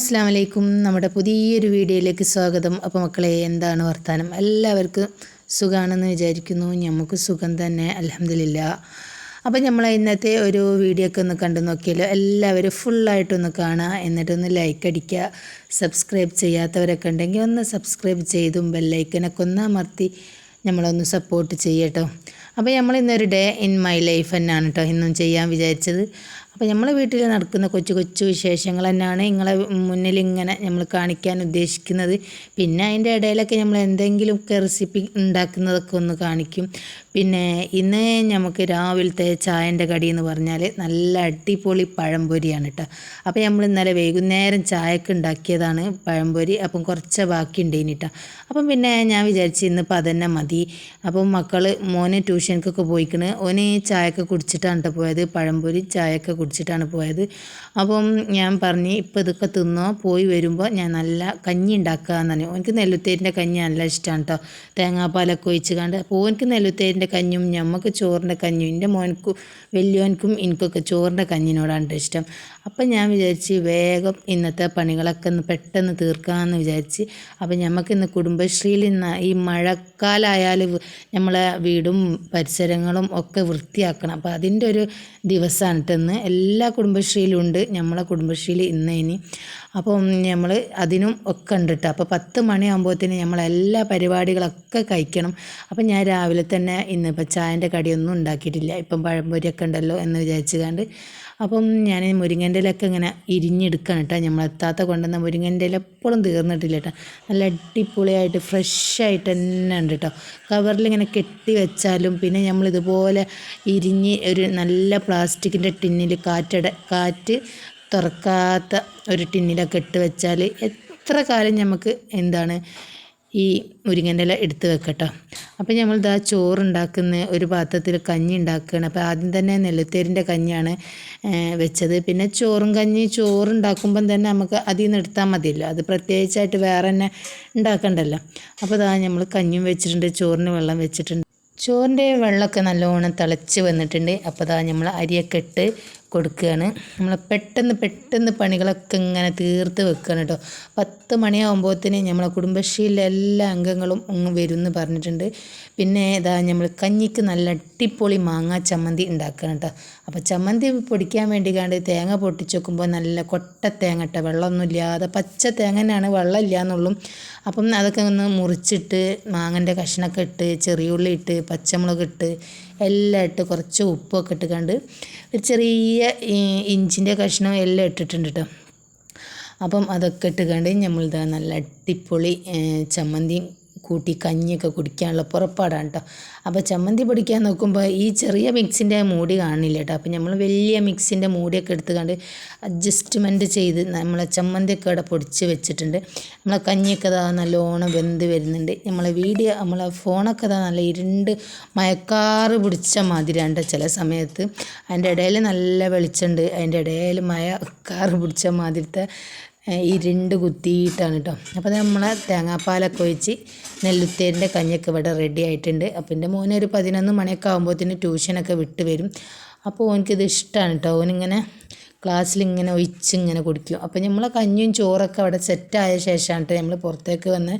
അസ്സാം വലൈക്കും നമ്മുടെ പുതിയൊരു വീഡിയോയിലേക്ക് സ്വാഗതം. അപ്പോൾ മക്കളെ എന്താണ് വർത്തമാനം എല്ലാവർക്കും സുഖമാണെന്ന് വിചാരിക്കുന്നു. നമുക്ക് സുഖം തന്നെ അലഹമില്ല അപ്പോൾ നമ്മൾ ഇന്നത്തെ ഒരു വീഡിയോ ഒക്കെ ഒന്ന് കണ്ടു നോക്കിയാലോ? എല്ലാവരും ഫുള്ളായിട്ടൊന്ന് കാണുക എന്നിട്ടൊന്ന് ലൈക്ക് അടിക്കുക സബ്സ്ക്രൈബ് ചെയ്യാത്തവരൊക്കെ ഉണ്ടെങ്കിൽ ഒന്ന് സബ്സ്ക്രൈബ് ചെയ്തും ബെല്ലൈക്കനൊക്കെ ഒന്ന് അമർത്തി നമ്മളൊന്ന് സപ്പോർട്ട് ചെയ്യട്ടോ. അപ്പോൾ നമ്മൾ ഇന്നൊരു ഡേ ഇൻ മൈ ലൈഫ് തന്നെയാണ് കേട്ടോ ഇന്നും ചെയ്യാൻ വിചാരിച്ചത്. അപ്പോൾ നമ്മളെ വീട്ടിൽ നടക്കുന്ന കൊച്ചു കൊച്ചു വിശേഷങ്ങൾ തന്നെയാണ് നിങ്ങളെ മുന്നിൽ ഇങ്ങനെ നമ്മൾ കാണിക്കാൻ ഉദ്ദേശിക്കുന്നത്. പിന്നെ അതിന്റെ ഇടയിലൊക്കെ നമ്മൾ എന്തെങ്കിലുമൊക്കെ റെസിപ്പി ഉണ്ടാക്കുന്നതൊക്കെ ഒന്ന് കാണിക്കും. പിന്നെ ഇന്ന് നമുക്ക് രാവിലത്തെ ചായന്റെ കടി എന്ന് പറഞ്ഞാൽ നല്ല അടിപൊളി പഴംപൊരിയാണ് കേട്ടോ അപ്പോൾ നമ്മൾ ഇന്നലെ വൈകുന്നേരം ചായക്ക് ഉണ്ടാക്കിയതാണ് പഴംപൊരി അപ്പം കുറച്ച് ബാക്കി ഉണ്ടേനി കേട്ടോ അപ്പം പിന്നെ ഞാൻ വിചാരിച്ചു ഇന്നിപ്പോൾ അതന്നെ മതി. അപ്പം മക്കൾ മോനെ ട്യൂഷനക്കൊക്കെ പോയിക്കണ്. ഓന് ചായയൊക്കെ കുടിച്ചിട്ടാണ് പോയത്. പഴംപൊരി ചായയൊക്കെ കുടിച്ചിട്ടാണ് പോയത്. അപ്പം ഞാൻ പറഞ്ഞ് ഇപ്പോൾ ഇതൊക്കെ തിന്നോ പോയി വരുമ്പോൾ ഞാൻ നല്ല കഞ്ഞി ഉണ്ടാക്കുക പറഞ്ഞു. എനിക്ക് നെല്ലുത്തേരിന്റെ കഞ്ഞി നല്ല ഇഷ്ടമാണ് കേട്ടോ തേങ്ങാപ്പാലൊക്കെ ഒഴിച്ച് കണ്ട് അപ്പോൾ എനിക്ക് നെല്ലുത്തേരിന്റെ കഞ്ഞും ഞമ്മക്ക് ചോറിന്റെ കഞ്ഞും എന്റെ മോനക്കും വലിയോനക്കും എനിക്കൊക്കെ ചോറിന്റെ കഞ്ഞിനോടാണ് ഇഷ്ടം. അപ്പം ഞാൻ വിചാരിച്ച് വേഗം ഇന്നത്തെ പണികളൊക്കെ ഒന്ന് പെട്ടെന്ന് തീർക്കാമെന്ന് വിചാരിച്ച് അപ്പം ഞമ്മക്ക് ഇന്ന് കുടുംബശ്രീയിൽ ഇന്ന് ഈ മഴക്കാലമായാൽ നമ്മളെ വീടും പരിസരങ്ങളും ഒക്കെ വൃത്തിയാക്കണം. അപ്പോൾ അതിന്റെ ഒരു ദിവസമാണ് ഇന്ന്. എല്ലാ കുടുംബശ്രീയിലും ഉണ്ട്. നമ്മളെ കുടുംബശ്രീയിൽ ഇന്ന് ഇനി അപ്പം നമ്മൾ അതിനും ഒക്കെ ഉണ്ട് അപ്പോൾ പത്ത് മണിയാകുമ്പോഴത്തേന് നമ്മൾ എല്ലാ പരിപാടികളൊക്കെ കഴിക്കണം. അപ്പം ഞാൻ രാവിലെ തന്നെ ഇന്നിപ്പോൾ ചായന്റെ കടിയൊന്നും ഉണ്ടാക്കിയിട്ടില്ല. ഇപ്പം പഴംപൊരിയൊക്കെ ഉണ്ടല്ലോ എന്ന് വിചാരിച്ചു കണ്ട് അപ്പം ഞാൻ മുരിങ്ങന്റെ ഇലയൊക്കെ ഇങ്ങനെ ഇരിഞ്ഞെടുക്കണം കേട്ടോ. നമ്മളെത്താത്ത കൊണ്ടുവന്ന മുരിങ്ങന്റെ ഇല എപ്പോഴും തീർന്നിട്ടില്ല കേട്ടോ. നല്ല അടിപൊളിയായിട്ട് ഫ്രഷായിട്ട് തന്നെ ഉണ്ട് കേട്ടോ. കവറിൽ ഇങ്ങനെ കെട്ടി വെച്ചാലും പിന്നെ നമ്മൾ ഇതുപോലെ ഇരിഞ്ഞ് ഒരു നല്ല പ്ലാസ്റ്റിക്കിന്റെ ടിന്നിൽ കാറ്റട കാറ്റ് തുറക്കാത്ത ഒരു ടിന്നിലൊക്കെ ഇട്ട് വെച്ചാൽ എത്ര കാലം നമുക്ക് എന്താണ് ഈ മുരിങ്ങന്റെ ഇല എടുത്ത് വെക്കട്ടോ. അപ്പോൾ നമ്മൾ ഇതാ ചോറുണ്ടാക്കുന്ന ഒരു പാത്രത്തിൽ കഞ്ഞി ഉണ്ടാക്കുകയാണ് അപ്പോൾ ആദ്യം തന്നെ നെല്ലുത്തേരിന്റെ കഞ്ഞിയാണ് വെച്ചത്. പിന്നെ ചോറും കഞ്ഞി ചോറുണ്ടാക്കുമ്പം തന്നെ നമുക്ക് അതിൽ നിന്ന് എടുത്താൽ മതിയല്ലോ. അത് പ്രത്യേകിച്ചായിട്ട് വേറെ തന്നെ ഉണ്ടാക്കണ്ടല്ലോ. അപ്പോൾ ഇതാ നമ്മൾ കഞ്ഞിയും വെച്ചിട്ടുണ്ട് ചോറിന് വെള്ളം വെച്ചിട്ടുണ്ട്. ചോറിന്റെ വെള്ളമൊക്കെ നല്ലോണം തിളച്ച് വന്നിട്ടുണ്ട്. അപ്പോൾ അതാ നമ്മൾ അരിയൊക്കെ ഇട്ട് കൊടുക്കുകയാണ്. നമ്മൾ പെട്ടെന്ന് പെട്ടെന്ന് പണികളൊക്കെ ഇങ്ങനെ തീർത്ത് വെക്കുകയാണ് കേട്ടോ. പത്ത് മണിയാകുമ്പോഴത്തേന് നമ്മളെ കുടുംബശ്രീയിലെ എല്ലാ അംഗങ്ങളും അങ്ങ് വരും എന്ന് പറഞ്ഞിട്ടുണ്ട്. പിന്നെ ഇതാ നമ്മൾ കഞ്ഞിക്ക് നല്ല അട്ടിപ്പൊളി മാങ്ങ ചമ്മന്തി ഉണ്ടാക്കണം കേട്ടോ. അപ്പോൾ ചമ്മന്തി പൊടിക്കാൻ വേണ്ടി കണ്ട് തേങ്ങ പൊട്ടിച്ച് വെക്കുമ്പോൾ നല്ല കൊട്ട തേങ്ങ കേട്ടോ. വെള്ളമൊന്നും ഇല്ലാതെ പച്ച തേങ്ങ തന്നെയാണ്. വെള്ളം ഇല്ല എന്നുള്ളൂ അപ്പം അതൊക്കെ ഒന്ന് മുറിച്ചിട്ട് മാങ്ങന്റെ കഷ്ണമൊക്കെ ഇട്ട് ചെറിയുള്ളി ഇട്ട് പച്ചമുളക് ഇട്ട് എല്ലാം ഇട്ട് കുറച്ച് ഉപ്പൊക്കെ ഇട്ട് കണ്ട് ഒരു ചെറിയ ഇഞ്ചിന്റെ കഷ്ണം എല്ലാം ഇട്ടിട്ടുണ്ട് കേട്ടോ അപ്പം അതൊക്കെ ഇട്ട് കണ്ട് നമ്മളിതാ നല്ല അടിപൊളി ചമ്മന്തിയും കൂട്ടി കഞ്ഞിയൊക്കെ കുടിക്കാനുള്ള പുറപ്പാടാണ് കേട്ടോ. അപ്പോൾ ചമ്മന്തി പൊടിക്കാൻ നോക്കുമ്പോൾ ഈ ചെറിയ മിക്സിന്റെ മൂടി കാണില്ല കേട്ടോ. അപ്പോൾ നമ്മൾ വലിയ മിക്സിന്റെ മൂടിയൊക്കെ എടുത്ത് കണ്ട് അഡ്ജസ്റ്റ്മെന്റ് ചെയ്ത് നമ്മൾ ചമ്മന്തിയൊക്കെ ഇവിടെ പൊടിച്ച് വെച്ചിട്ടുണ്ട്. നമ്മളെ കഞ്ഞിയൊക്കെ ഇതാ നല്ലോണം വെന്ത് വരുന്നുണ്ട്. നമ്മളെ വീഡിയോ നമ്മളെ ഫോണൊക്കെ ഇതാ നല്ല ഇരുണ്ട് മയക്കാറ് പിടിച്ച മാതിരിയാണ് ചില സമയത്ത്. അതിന്റെ ഇടയിൽ നല്ല വെളിച്ചമുണ്ട്. അതിന്റെ ഇടയിൽ മയക്കാറ് പിടിച്ച മാതിരത്തെ ഇരുണ്ട് കുത്തിയിട്ടാണ് കേട്ടോ അപ്പോൾ നമ്മളെ തേങ്ങാപ്പാലൊക്കെ ഒഴിച്ച് നെല്ലുത്തേരിന്റെ കഞ്ഞിയൊക്കെ ഇവിടെ റെഡി ആയിട്ടുണ്ട്. അപ്പോൾ എന്റെ മോനെ ഒരു പതിനൊന്ന് മണിയൊക്കെ ആകുമ്പോഴത്തേന് ട്യൂഷനൊക്കെ വിട്ട് വരും. അപ്പോൾ ഓനിക്കിത് ഇഷ്ടമാണ് കേട്ടോ ഓനിങ്ങനെ ക്ലാസ്സിൽ ഇങ്ങനെ ഒഴിച്ച് ഇങ്ങനെ കുടിക്കും. അപ്പോൾ നമ്മൾ കഞ്ഞിയും ചോറൊക്കെ അവിടെ സെറ്റായ ശേഷമാണ് നമ്മൾ പുറത്തേക്ക് വന്ന്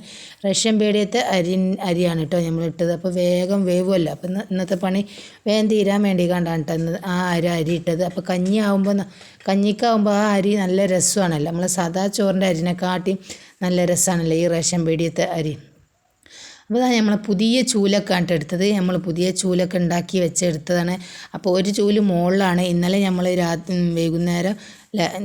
റഷ്യൻ പേടിയത്തെ അരി അരിയാണ് കേട്ടോ നമ്മൾ ഇട്ടത്. അപ്പോൾ വേഗം വേവുമല്ലോ അപ്പോൾ ഇന്നത്തെ പണി വേഗം തീരാൻ വേണ്ടി കണ്ടാണ് കേട്ടോ ആ അരി അരി ഇട്ടത്. അപ്പോൾ കഞ്ഞി ആകുമ്പോൾ കഞ്ഞിക്കാവുമ്പോൾ ആ അരി നല്ല രസമാണല്ലോ. നമ്മൾ സദാ ചോറിന്റെ അരിനെക്കാട്ടി നല്ല രസമാണല്ലോ ഈ റേഷൻ പേടിയത്തെ അരി. അപ്പോൾ അതാണ് നമ്മൾ പുതിയ ചൂലൊക്കെ ആണ് എടുത്തത്. നമ്മൾ പുതിയ ചൂലൊക്കെ ഉണ്ടാക്കി വെച്ചെടുത്തതാണ്. അപ്പോൾ ഒരു ചൂൽ മുകളിലാണ് ഇന്നലെ നമ്മൾ രാത്രി വൈകുന്നേരം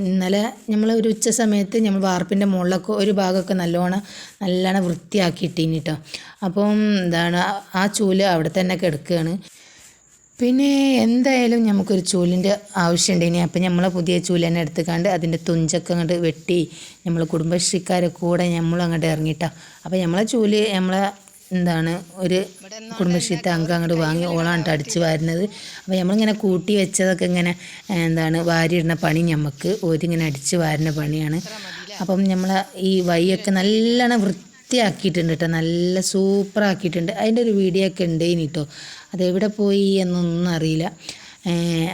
ഇന്നലെ നമ്മൾ ഒരു ഉച്ച സമയത്ത് നമ്മൾ വാർപ്പിന്റെ മുകളിലൊക്കെ ഒരു ഭാഗമൊക്കെ നല്ലോണം നല്ലോണം വൃത്തിയാക്കിയിട്ടിനി കേട്ടോ അപ്പം എന്താണ് ആ ചൂൽ അവിടെ തന്നെ കിടക്കുകയാണ് പിന്നെ എന്തായാലും നമുക്കൊരു ചൂലിന്റെ ആവശ്യമുണ്ട് ഇനി അപ്പം നമ്മൾ പുതിയ ചൂൽ തന്നെ എടുത്തുകൊണ്ട് അതിന്റെ തുഞ്ചൊക്കെ അങ്ങോട്ട് വെട്ടി നമ്മൾ കുടുംബശ്രീക്കാരെ കൂടെ നമ്മളും അങ്ങോട്ട് ഇറങ്ങിയിട്ടാ അപ്പം നമ്മളെ ചൂൽ നമ്മളെ എന്താണ് ഒരു കുടുംബശ്രീത്തെ അംഗം അങ്ങോട്ട് വാങ്ങി ഓളാണ് അടിച്ച് വാരുന്നത്. അപ്പോൾ നമ്മളിങ്ങനെ കൂട്ടി വെച്ചതൊക്കെ ഇങ്ങനെ എന്താണ് വാരിയിടുന്ന പണി നമുക്ക് ഓരിങ്ങനെ അടിച്ച് വാരുന്ന പണിയാണ്. അപ്പം നമ്മൾ ഈ വൈയൊക്കെ നല്ലോണം വൃത്തിയാക്കിയിട്ടുണ്ട് കേട്ടോ നല്ല സൂപ്പറാക്കിയിട്ടുണ്ട്. അതിന്റെ ഒരു വീഡിയോ ഒക്കെ ഉണ്ട് ഇനി കേട്ടോ അതെവിടെ പോയി എന്നൊന്നും അറിയില്ല.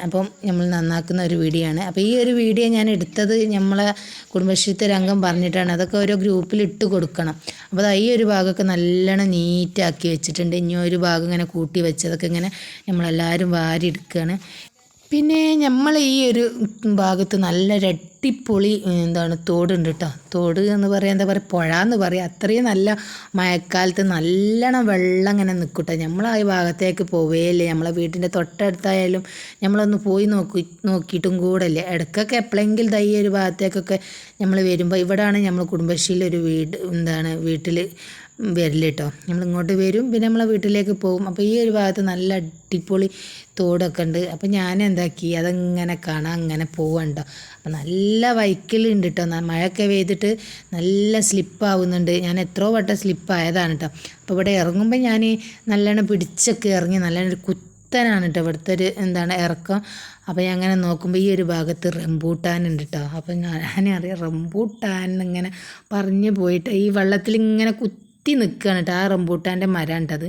അപ്പം നമ്മൾ നന്നാക്കുന്ന ഒരു വീഡിയോ ആണ് അപ്പോൾ ഈ ഒരു വീഡിയോ ഞാൻ എടുത്തത് നമ്മളെ കുടുംബശ്രീത്തെ രംഗം പറഞ്ഞിട്ടാണ്. അതൊക്കെ ഓരോ ഗ്രൂപ്പിൽ ഇട്ട് കൊടുക്കണം. അപ്പോൾ ഈ ഒരു ഭാഗമൊക്കെ നല്ലോണം നീറ്റാക്കി വെച്ചിട്ടുണ്ട്. ഇനി ഒരു ഭാഗം ഇങ്ങനെ കൂട്ടി വെച്ചതൊക്കെ ഇങ്ങനെ നമ്മളെല്ലാവരും വാരി എടുക്കുകയാണ് പിന്നെ നമ്മൾ ഈ ഒരു ഭാഗത്ത് നല്ല രട്ടിപ്പൊളി എന്താണ് തോടുണ്ട് കേട്ടോ തോട് എന്ന് പറയാൻ എന്താ പറയുക പുഴ എന്ന് പറയുക അത്രയും നല്ല മഴക്കാലത്ത് നല്ലോണം വെള്ളം ഇങ്ങനെ നിൽക്കട്ടെ നമ്മൾ ആ ഭാഗത്തേക്ക് പോവേയില്ലേ നമ്മളെ വീട്ടിന്റെ തൊട്ടടുത്തായാലും നമ്മളൊന്ന് പോയി നോക്കി നോക്കിയിട്ടും കൂടല്ലേ? ഇടയ്ക്കൊക്കെ എപ്പോഴെങ്കിലും തയ്യ ഒരു ഭാഗത്തേക്കൊക്കെ നമ്മൾ വരുമ്പോൾ ഇവിടെയാണ് നമ്മൾ കുടുംബശ്രീയിലൊരു വീട് എന്താണ് വീട്ടിൽ വരില്ല കേട്ടോ നമ്മളിങ്ങോട്ട് വരും പിന്നെ നമ്മളെ വീട്ടിലേക്ക് പോകും. അപ്പോൾ ഈ ഒരു ഭാഗത്ത് നല്ല അടിപൊളി തോടൊക്കെ ഉണ്ട്. അപ്പോൾ ഞാൻ എന്താക്കി അതങ്ങനെ കാണാം അങ്ങനെ പോവണ്ടോ അപ്പോൾ നല്ല വൈക്കലുണ്ട് കേട്ടോ മഴയൊക്കെ പെയ്തിട്ട് നല്ല സ്ലിപ്പാവുന്നുണ്ട്. ഞാൻ എത്രയോ വട്ടം സ്ലിപ്പായതാണ് കേട്ടോ അപ്പോൾ ഇവിടെ ഇറങ്ങുമ്പോൾ ഞാൻ നല്ലോണം പിടിച്ചൊക്കെ ഇറങ്ങി നല്ലോണം ഒരു കുത്തനാണ് കേട്ടോ ഇവിടുത്തെ ഒരു എന്താണ് ഇറക്കം. അപ്പോൾ ഞാൻ അങ്ങനെ നോക്കുമ്പോൾ ഈ ഒരു ഭാഗത്ത് റംബൂട്ടാൻ ഉണ്ട് കേട്ടോ അപ്പോൾ ഞാൻ അറിയാം റംബൂട്ടാൻ ഇങ്ങനെ പറഞ്ഞു പോയിട്ട് ഈ വെള്ളത്തിൽ ഇങ്ങനെ കുത്തി നിൽക്കുകയാണ് കേട്ടോ ആ റംബൂട്ടാന്റെ മരം ഉണ്ടത്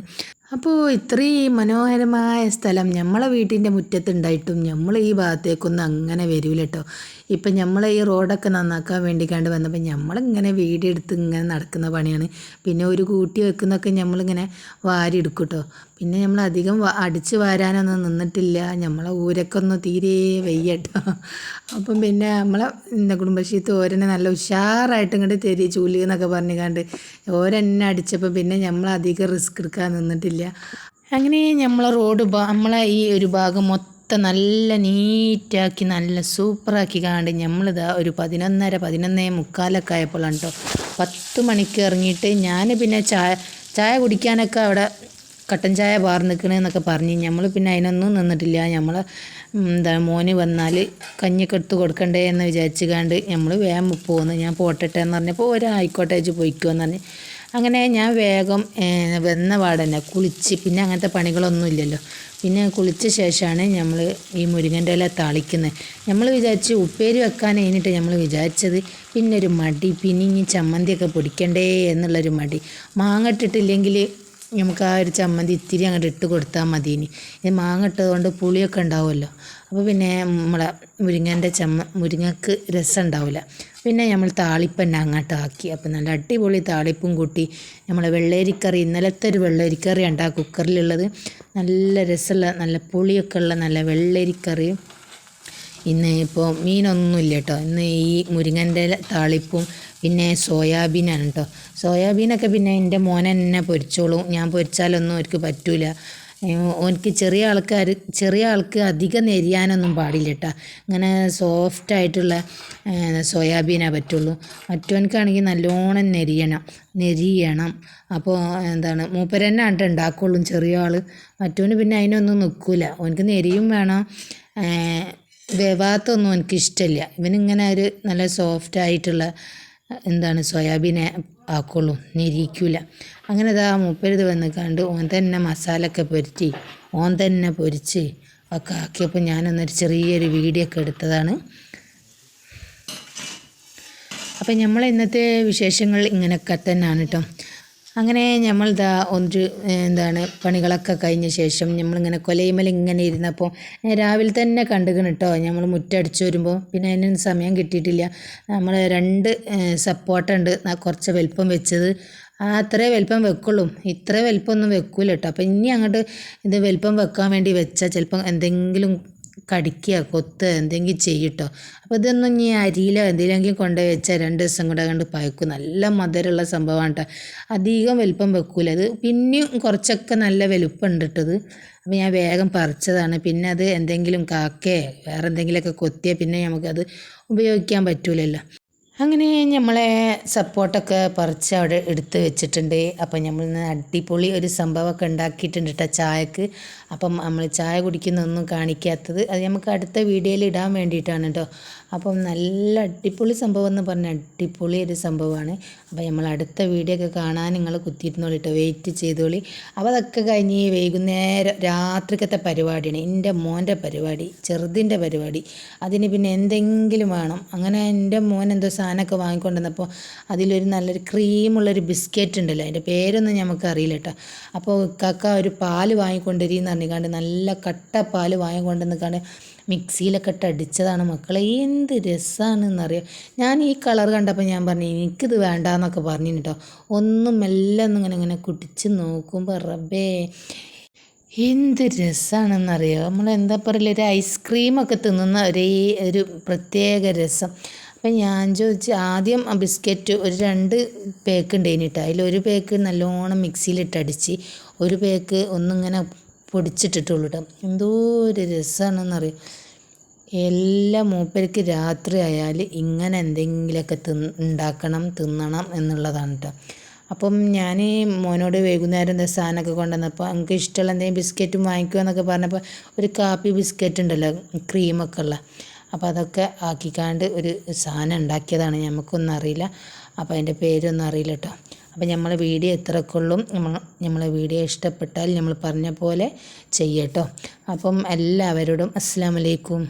അപ്പോൾ ഇത്രയും മനോഹരമായ സ്ഥലം നമ്മളെ വീട്ടിന്റെ മുറ്റത്തുണ്ടായിട്ടും നമ്മൾ ഈ ഭാഗത്തേക്കൊന്നും അങ്ങനെ വരില്ല കേട്ടോ ഇപ്പം നമ്മൾ ഈ റോഡൊക്കെ നന്നാക്കാൻ വേണ്ടി കണ്ട് വന്നപ്പോൾ നമ്മളിങ്ങനെ വീടെടുത്ത് ഇങ്ങനെ നടക്കുന്ന പണിയാണ്. പിന്നെ ഒരു കൂട്ടി വെക്കുന്നൊക്കെ നമ്മളിങ്ങനെ വാരി എടുക്കും കേട്ടോ പിന്നെ നമ്മൾ അധികം അടിച്ച് വാരാനൊന്നും നിന്നിട്ടില്ല. നമ്മളെ ഊരൊക്കെ ഒന്ന് തീരെ വയ്യ കേട്ടോ അപ്പം പിന്നെ നമ്മളെ എന്താ കുടുംബശ്രീ ഓരനെ നല്ല ഉഷാറായിട്ട് ഇങ്ങോട്ട് തെരി ചൂലി എന്നൊക്കെ പറഞ്ഞു കണ്ട് ഓരെന്നെ അടിച്ചപ്പോൾ പിന്നെ നമ്മൾ അധികം റിസ്ക് എടുക്കാൻ നിന്നിട്ടില്ല. അങ്ങനെ നമ്മളെ റോഡ് നമ്മളെ ഈ ഒരു ഭാഗം മൊത്തം നല്ല നീറ്റാക്കി നല്ല സൂപ്പറാക്കി കാണ്ട് നമ്മളിതാ ഒരു പതിനൊന്നര പതിനൊന്നേ മുക്കാലൊക്കെ ആയപ്പോഴാണ് കേട്ടോ പത്ത് മണിക്ക് ഇറങ്ങിയിട്ട് ഞാൻ പിന്നെ ചായ ചായ കുടിക്കാനൊക്കെ അവിടെ കട്ടൻ ചായ പാർ നിൽക്കണമെന്നൊക്കെ പറഞ്ഞ് നമ്മൾ പിന്നെ അതിനൊന്നും നിന്നിട്ടില്ല. നമ്മൾ എന്താ മോന് വന്നാൽ കഞ്ഞിയൊക്കെ എടുത്ത് കൊടുക്കണ്ടേ എന്ന് വിചാരിച്ചു കണ്ട് നമ്മൾ വേഗം പോകുന്നു ഞാൻ പോട്ടെ എന്ന് പറഞ്ഞപ്പോൾ ഒരായിക്കോട്ടെ പോയിക്കോ എന്ന് പറഞ്ഞ്. അങ്ങനെ ഞാൻ വേഗം വന്ന പാടന്നെ കുളിച്ച്. പിന്നെ അങ്ങനത്തെ പണികളൊന്നും ഇല്ലല്ലോ. പിന്നെ കുളിച്ച ശേഷമാണ് നമ്മൾ ഈ മുരിങ്ങന്റെ ഇല തളിക്കുന്നത് നമ്മൾ വിചാരിച്ച് ഉപ്പേരി വെക്കാൻ കഴിഞ്ഞിട്ട് നമ്മൾ വിചാരിച്ചത്. പിന്നെ ഒരു മടി പിന്നെ ഇനി ചമ്മന്തിയൊക്കെ പൊടിക്കണ്ടേ എന്നുള്ളൊരു മടി. മാങ്ങ ഇട്ടിട്ടില്ലെങ്കിൽ നമുക്ക് ആ ഒരു ചമ്മന്തി ഇത്തിരി അങ്ങോട്ട് ഇട്ട് കൊടുത്താൽ മതി ഇനി ഇത് മാങ്ങ ഇട്ടതുകൊണ്ട് പുളിയൊക്കെ ഉണ്ടാവുമല്ലോ. അപ്പോൾ പിന്നെ നമ്മളെ മുരിങ്ങന്റെ ചമ്മ മുരിങ്ങക്ക് രസം ഉണ്ടാവില്ല പിന്നെ നമ്മൾ താളിപ്പന്നെ അങ്ങോട്ട് ആക്കി. അപ്പോൾ നല്ല അടിപൊളി താളിപ്പും കൂട്ടി നമ്മൾ വെള്ളരിക്കറി ഇന്നലത്തെ ഒരു വെള്ളരിക്കറി ഉണ്ട് ആ കുക്കറിലുള്ളത്. നല്ല രസമുള്ള നല്ല പുളിയൊക്കെ ഉള്ള നല്ല വെള്ളരിക്കറിയും ഇന്ന് ഇപ്പോൾ മീനൊന്നുമില്ല കേട്ടോ ഇന്ന് ഈ മുരിങ്ങന്റെ താളിപ്പും പിന്നെ സോയാബീനാണ് കേട്ടോ സോയാബീനൊക്കെ പിന്നെ എന്റെ മോൻ എന്നെ പൊരിച്ചോളും. ഞാൻ പൊരിച്ചാലൊന്നും അവർക്ക് പറ്റൂല. ഓനിക്ക് ചെറിയ ആൾക്കാർ ചെറിയ ആൾക്ക് അധികം നെരിയാനൊന്നും പാടില്ല കേട്ടോ ഇങ്ങനെ സോഫ്റ്റ് ആയിട്ടുള്ള സോയാബീനേ പറ്റുള്ളൂ. മറ്റവനക്കാണെങ്കിൽ നല്ലോണം നെരിയണം നെരിയണം. അപ്പോൾ എന്താണ് മൂപ്പരെന്നെ ആണ്ട് ഉണ്ടാക്കുള്ളൂ ചെറിയ ആൾ മറ്റവന് പിന്നെ അതിനൊന്നും നിൽക്കില്ല ഓനക്ക് നെരിയും വേണം. വേവാത്തൊന്നും എനിക്ക് ഇഷ്ടമില്ല ഇവനിങ്ങനെ ഒരു നല്ല സോഫ്റ്റ് ആയിട്ടുള്ള എന്താണ് സോയാബീനെ ആക്കുള്ളൂ. നിരീക്കൂല. അങ്ങനെ ഇതാ മുപ്പരുത് വന്ന് കണ്ട് ഓൻ തന്നെ മസാലൊക്കെ പൊരുത്തി ഓൻ തന്നെ പൊരിച്ച് ഒക്കെ ആക്കിയപ്പോൾ ഞാനൊന്നൊരു ചെറിയൊരു വീഡിയോ ഒക്കെ എടുത്തതാണ്. അപ്പം നമ്മൾ ഇന്നത്തെ വിശേഷങ്ങൾ ഇങ്ങനെയൊക്കെ തന്നെയാണ് കേട്ടോ അങ്ങനെ നമ്മൾ ദാ ഒരു എന്താണ് പണികളൊക്കെ കഴിഞ്ഞ ശേഷം നമ്മളിങ്ങനെ കൊലയുമല ഇങ്ങനെ ഇരുന്നപ്പോൾ രാവിലെ തന്നെ കണ്ടുകണ് കേട്ടോ നമ്മൾ മുറ്റടിച്ച് വരുമ്പോൾ പിന്നെ അതിന് സമയം കിട്ടിയിട്ടില്ല. നമ്മൾ രണ്ട് സപ്പോർട്ട ഉണ്ട് കുറച്ച് വലിപ്പം വെച്ചത്. അത്രേ വലിപ്പം വെക്കുള്ളൂ. ഇത്ര വലിപ്പമൊന്നും വെക്കൂല കേട്ടോ അപ്പം ഇനി അങ്ങോട്ട് ഇത് വലിപ്പം വെക്കാൻ വേണ്ടി വെച്ചാൽ ചിലപ്പം എന്തെങ്കിലും കടിക്കുക കൊത്ത് എന്തെങ്കിലും ചെയ്യട്ടോ. അപ്പോൾ ഇതൊന്നും ഇനി അരിയിലോ എന്തെങ്കിലും കൊണ്ടുപോയി വെച്ചാൽ രണ്ട് ദിവസം കൂടെ കണ്ട് പയക്കും നല്ല മധുരമുള്ള സംഭവമാണ് കേട്ടോ. അധികം വലുപ്പം വെക്കൂല. അത് പിന്നെയും കുറച്ചൊക്കെ നല്ല വലുപ്പം ഉണ്ട് ഇട്ടത് അപ്പോൾ ഞാൻ വേഗം പറിച്ചതാണ്. പിന്നെ അത് എന്തെങ്കിലും കാക്കേ വേറെ എന്തെങ്കിലുമൊക്കെ കൊത്തിയാൽ പിന്നെ നമുക്കത് ഉപയോഗിക്കാൻ പറ്റൂലല്ലോ. അങ്ങനെ നമ്മളെ സപ്പോർട്ടൊക്കെ പറിച്ച് അവിടെ എടുത്ത് വെച്ചിട്ടുണ്ട്. അപ്പോൾ നമ്മൾ അടിപൊളി ഒരു സംഭവമൊക്കെ ഉണ്ടാക്കിയിട്ടുണ്ട് കേട്ടോ ചായക്ക്. അപ്പം നമ്മൾ ചായ കുടിക്കുന്നൊന്നും കാണിക്കാത്തത്. അത് നമുക്ക് അടുത്ത വീഡിയോയിൽ ഇടാൻ വേണ്ടിയിട്ടാണ് കേട്ടോ അപ്പം നല്ല അടിപൊളി സംഭവം എന്ന് പറഞ്ഞാൽ അടിപൊളി ഒരു സംഭവമാണ്. അപ്പോൾ നമ്മൾ അടുത്ത വീഡിയോ ഒക്കെ കാണാൻ നിങ്ങൾ കുത്തിയിരുന്നോളി കേട്ടോ വെയിറ്റ് ചെയ്തോളി. അപ്പോൾ അതൊക്കെ കഴിഞ്ഞ് വൈകുന്നേരം രാത്രിക്കത്തെ പരിപാടിയാണ്. എന്റെ മോന്റെ പരിപാടി ചെറുതിന്റെ പരിപാടി. അതിന് പിന്നെ എന്തെങ്കിലും വേണം. അങ്ങനെ എന്റെ മോൻ എന്തോ സാധനമൊക്കെ വാങ്ങിക്കൊണ്ടുവന്നപ്പോൾ അതിലൊരു നല്ലൊരു ക്രീമുള്ളൊരു ബിസ്ക്കറ്റ് ഉണ്ടല്ലോ അതിന്റെ പേരൊന്നും നമുക്കറിയില്ല കേട്ടോ അപ്പോൾ കക്ക ഒരു പാൽ വാങ്ങിക്കൊണ്ടിരിന്ന് പറഞ്ഞിക്കാണ്ട് നല്ല കട്ട പാൽ വാങ്ങിക്കൊണ്ടുവന്നിക്കാണ്ട് മിക്സിയിലൊക്കെ ഇട്ട് അടിച്ചതാണ് മക്കളെ. എന്ത് രസമാണെന്നറിയാം ഞാൻ ഈ കളർ കണ്ടപ്പോൾ ഞാൻ പറഞ്ഞു എനിക്കിത് വേണ്ട എന്നൊക്കെ പറഞ്ഞു കേട്ടോ ഒന്നും മെല്ലെ ഒന്ന് ഇങ്ങനെ കുടിച്ച് നോക്കുമ്പോൾ റബ്ബേ എന്ത് രസമാണെന്നറിയോ നമ്മൾ എന്താ പറയില്ല ഒരു ഐസ്ക്രീമൊക്കെ തിന്നുന്ന ഒരേ ഒരു പ്രത്യേക രസം. അപ്പം ഞാൻ ചോദിച്ച് ആദ്യം ബിസ്ക്കറ്റ് ഒരു രണ്ട് പേക്ക് ഉണ്ടായിന് കേട്ടോ അതിലൊരു പേക്ക് നല്ലോണം മിക്സിയിലിട്ടടിച്ച് ഒരു പേക്ക് ഒന്നിങ്ങനെ പൊടിച്ചിട്ടിട്ടുള്ളൂ കേട്ടോ എന്തോ ഒരു രസമാണെന്നറിയും എല്ലാ മൂപ്പർക്ക് രാത്രി ആയാൽ ഇങ്ങനെ എന്തെങ്കിലുമൊക്കെ തിന്ന് ഉണ്ടാക്കണം തിന്നണം എന്നുള്ളതാണ് കേട്ടോ അപ്പം ഞാൻ മോനോട് വൈകുന്നേരം എന്താ സാധനമൊക്കെ കൊണ്ടുവന്നപ്പോൾ എനിക്ക് ഇഷ്ടമുള്ള എന്തെങ്കിലും ബിസ്ക്കറ്റും വാങ്ങിക്കുക എന്നൊക്കെ പറഞ്ഞപ്പോൾ ഒരു കാപ്പി ബിസ്ക്കറ്റ് ഉണ്ടല്ലോ ക്രീമൊക്കെ ഉള്ള. അപ്പോൾ അതൊക്കെ ആക്കിക്കാണ്ട് ഒരു സാധനം ഉണ്ടാക്കിയതാണ്. നമുക്കൊന്നും അറിയില്ല. അപ്പോൾ അതിന്റെ പേരൊന്നും അറിയില്ല കേട്ടോ. അപ്പോൾ നമ്മൾ വീഡിയോ എത്രക്കുള്ളും നമ്മൾ നമ്മളെ വീഡിയോ ഇഷ്ടപ്പെട്ടാൽ നമ്മൾ പറഞ്ഞ പോലെ ചെയ്യട്ടോ. അപ്പം എല്ലാവരോടും അസ്സാം വലൈക്കും